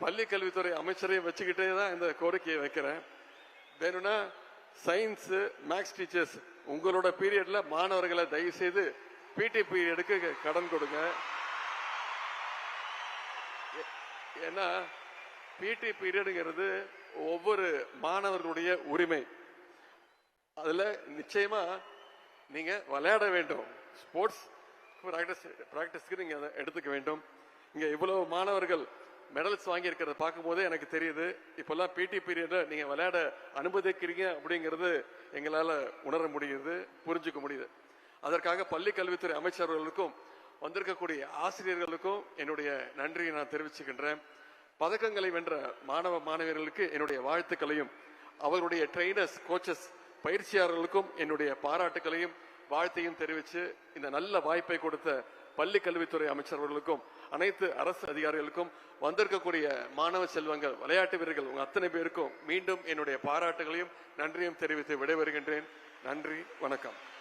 பள்ளி கல்வித்துறை அமைச்சரையும் வச்சுக்கிட்டே தான் இந்த கோரிக்கையை வைக்கிறேன். வேணும்னா சயின்ஸ் மேக்ஸ் டீச்சர்ஸ் உங்களோட பீரியட்ல மாணவர்களை தயவு செய்து பிடி பீரியடுக்கு கடன் கொடுங்க. ஏன்னா பிடி பீரியடுங்கிறது ஒவ்வொரு மாணவர்களுடைய உரிமை. அதில் நிச்சயமாக நீங்கள் விளையாட வேண்டும். ஸ்போர்ட்ஸ் ப்ராக்டிஸ் ப்ராக்டிஸ்க்கு நீங்கள் அதை எடுத்துக்க வேண்டும். இங்கே இவ்வளவு மாணவர்கள் மெடல்ஸ் வாங்கி இருக்கிறத பார்க்கும்போதே எனக்கு தெரியுது இப்பெல்லாம் பிடி பீரியடில் நீங்க விளையாட அனுமதிக்கிறீங்க அப்படிங்கிறது எங்களால உணர முடியுது புரிஞ்சுக்க முடியுது. அதற்காக பள்ளி கல்வித்துறை அமைச்சர்களுக்கும் வந்திருக்கக்கூடிய ஆசிரியர்களுக்கும் என்னுடைய நன்றியை நான் தெரிவிச்சுக்கின்றேன். பதக்கங்களை வென்ற மாணவ மாணவியர்களுக்கு என்னுடைய வாழ்த்துக்களையும் அவருடைய ட்ரெயினர்ஸ் கோச்சஸ் பயிற்சியாளர்களுக்கும் என்னுடைய பாராட்டுகளையும் வாழ்த்தையும் தெரிவித்து இந்த நல்ல வாய்ப்பை கொடுத்த பள்ளி கல்வித்துறை அமைச்சர்களுக்கும் அனைத்து அரசு அதிகாரிகளுக்கும் வந்திருக்கக்கூடிய மாணவ செல்வங்கள் விளையாட்டு வீரர்கள் உங்க அத்தனை பேருக்கும் மீண்டும் என்னுடைய பாராட்டுகளையும் நன்றியும் தெரிவித்து விடைபெறுகின்றேன். நன்றி வணக்கம்.